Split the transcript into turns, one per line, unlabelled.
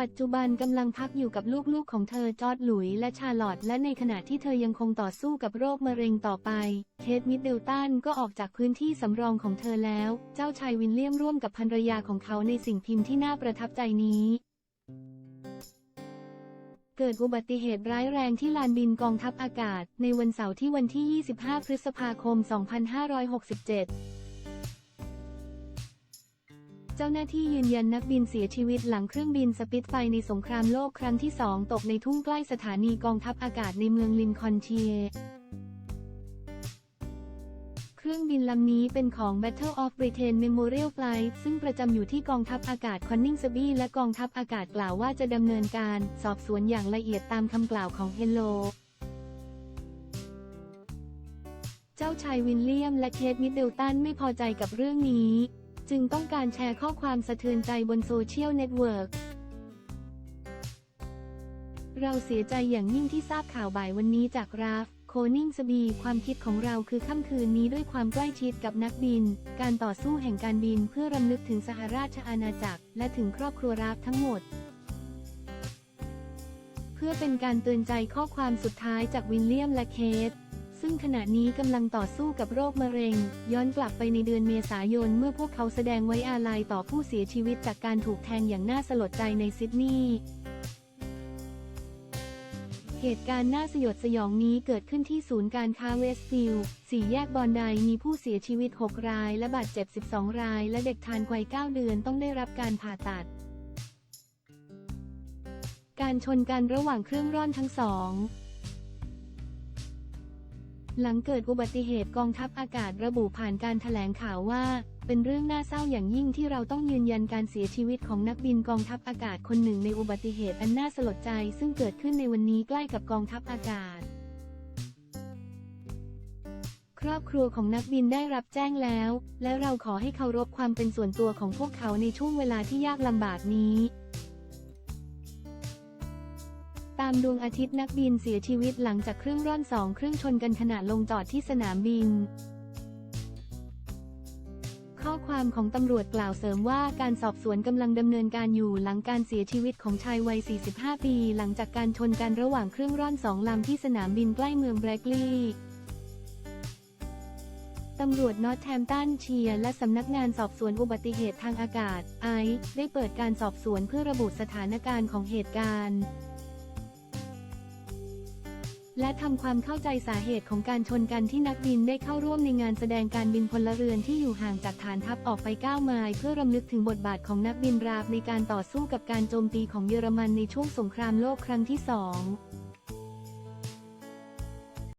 ปัจจุบันกำลังพักอยู่กับลูกๆของเธอจอร์ดหลุยและชาลอตและในขณะที่เธอยังคงต่อสู้กับโรคมะเร็งต่อไป เคทมิดเดิลตันก็ออกจากพื้นที่สำรองของเธอแล้ว เจ้าชายวินเลียมร่วมกับภรรยาของเขาในสิ่งพิมพ์ที่น่าประทับใจนี้เกิดอุบัติเหตุร้ายแรงที่ลานบินกองทัพอากาศ ในวันเสาร์ที่วันที่ 25 พฤษภาคม 2567 เจ้าหน้าที่ยืนยันนักบินเสียชีวิตหลังเครื่องบินสปิตไฟในสงครามโลกครั้งที่สองตกในทุ่งใกล้สถานีกองทัพอากาศในเมืองลินคอนเชียร์เครื่องบินลำนี้เป็นของ Battle of Britain Memorial Flight ซึ่งประจำอยู่ที่กองทัพอากาศคอนนิงสบีและกองทัพอากาศกล่าวว่าจะดำเนินการ สอบสวนอย่างละเอียดตามคำกล่าวของเฮโล เจ้าชายวินเลียมและเคทมิดเดิลตันไม่พอใจกับเรื่องนี้ จึงต้องการแชร์ข้อความสะเทือนใจบนโซเชียลเน็ตเวิร์กเราเสียใจอย่างยิ่งที่ทราบข่าวบ่ายวันนี้จากราฟ โคนิงสบี ความคิดของเราคือค่ำคืนนี้ด้วยความใกล้ชิดกับนักบิน การต่อสู้แห่งการบินเพื่อรำลึกถึงสหราชอาณาจักร และถึงครอบครัวราฟทั้งหมด เพื่อเป็นการเตือนใจข้อความสุดท้ายจากวินเลียมและเคท ซึ่งขณะนี้กำลังต่อสู้กับโรคมะเร็ง ย้อนกลับไปในเดือนเมษายนเมื่อพวกเขาแสดงไว้อาลัยต่อผู้เสียชีวิตจากการถูกแทงอย่างน่าสลดใจในซิดนีย์เหตุการณ์น่าสยดสยองนี้เกิดขึ้นที่ศูนย์การค้าเวสต์ฟิลด์สี่แยกบอนไดมีผู้เสียชีวิต 6 ราย และบาดเจ็บ 12 ราย และเด็กทานวัย 9 เดือนต้องได้รับการผ่าตัด การชนกันระหว่างเครื่องร่อนทั้งสอง หลังเกิดอุบัติเหตุกองทัพอากาศระบุผ่านการถแถลงข่าวว่า เป็นเรื่องน่าเศร้าอย่างยิ่งที่เราต้องยืนยันการเสียชีวิตของนักบินกองทัพอากาศคนหนึ่งในอุบัติเหตุอันน่าสลดใจซึ่งเกิดขึ้นในวันนี้ใกล้กับกองทัพอากาศ ครอบครัวของนักบินได้รับแจ้งแล้ว และเราขอให้เคารพความเป็นส่วนตัวของพวกเขาในช่วงเวลาที่ยากลำบากนี้ามดวงอาทิตย์นักบินเสียชีวิตหลังจากเครื่องร่อนสองเครื่องชนกันขณะลงจอดที่สนามบิน ข้อความของตำรวจกล่าวเสริมว่าการสอบสวนกำลังดำเนินการอยู่หลังการเสียชีวิตของชายวัย 45 ปี หลังจากการชนกันระหว่างเครื่องร่อนสองลำที่สนามบินใกล้เมืองแบรกลีย์ตำรวจนอตแทมตันเชียร์และสำนักงานสอบสวนอุบัติเหตุทางอากาศ ไอซ์ได้เปิดการสอบสวนเพื่อระบุสถานการณ์ของเหตุการณ์ และทำความเข้าใจสาเหตุของการชนกันที่นักบินได้เข้าร่วมในงานแสดงการบินพลเรือนที่อยู่ห่างจากฐานทัพออกไป 9 ไมล์เพื่อรำลึกถึงบทบาทของนักบินราบในการต่อสู้กับการโจมตีของเยอรมันในช่วงสงครามโลกครั้งที่สอง